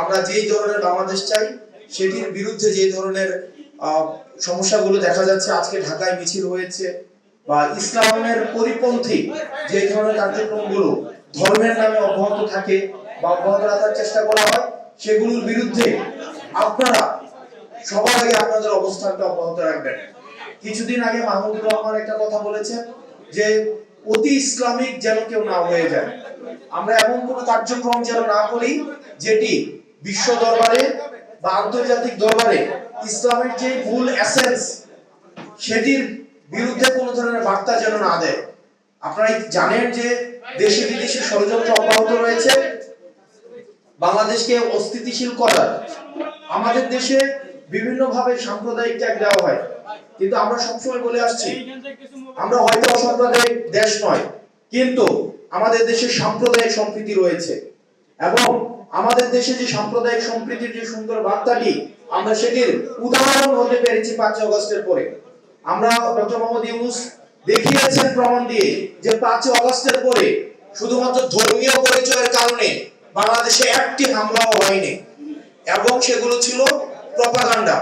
আমরা যেই ধরনের বাংলাদেশ চাই, সেটির বিরুদ্ধে যে ধরনের সমস্যাগুলো দেখা যাচ্ছে, আজকে ঢাকায় মিছিল হয়েছে, বা ইসলামের পরিপন্থী যে ধরনের কার্যক্রমগুলো ধর্মের নামে অব্যাহত থাকে বা অব্যাহত রাখার চেষ্টা করা হয়, সেগুলোর বিরুদ্ধে আপনারা সবার আগে আপনাদের অবস্থানটা অব্যাহত রাখবেন। কিছুদিন আগে মাহমুদুর রহমান একটা কথা বলেছেন যে, অতি ইসলামিক যেন কেউ না হয়ে যায়। আমরা এমন কোন কার্যক্রম যেন না করি, যেটি বিশ্ব দরবারে বা আন্তর্জাতিক দরবারে ইসলামের যে মূল এসেন্স সেটির বিরুদ্ধে কোন ধরনের বার্তা যেন না দেয়। আপনারা জানেন যে দেশে বিদেশে ষড়যন্ত্র অব্যাহত রয়েছে? বাংলাদেশকে অস্থিতিশীল করার। আমাদের দেশে বিভিন্ন ভাবে সাম্প্রদায়িক ত্যাগ দেওয়া হয়। কিন্তু আমরা সবসময় বলে আসছি, আমরা হয়তো অসাম্প্রদায়িক দেশ নয়, কিন্তু আমাদের দেশে সাম্প্রদায়িক সম্প্রীতি রয়েছে। এবং আমাদের দেশে যে সাম্প্রদায়িক সম্প্রীতির যে সুন্দর বার্তাটি, আমরা সেটির উদাহরণ হতে পেরেছি পাঁচ অগস্টের পরে। আমরা ডক্টর মোহাম্মদ ইউনুস দেখিয়েছেন প্রমাণ দিয়ে যে পাঁচ অগস্টের পরে শুধুমাত্র ধর্মীয় পরিচয়ের কারণে বাংলাদেশে একটি হামলাও হয়নি, এবং সেগুলো ছিল প্রপাগান্ডা।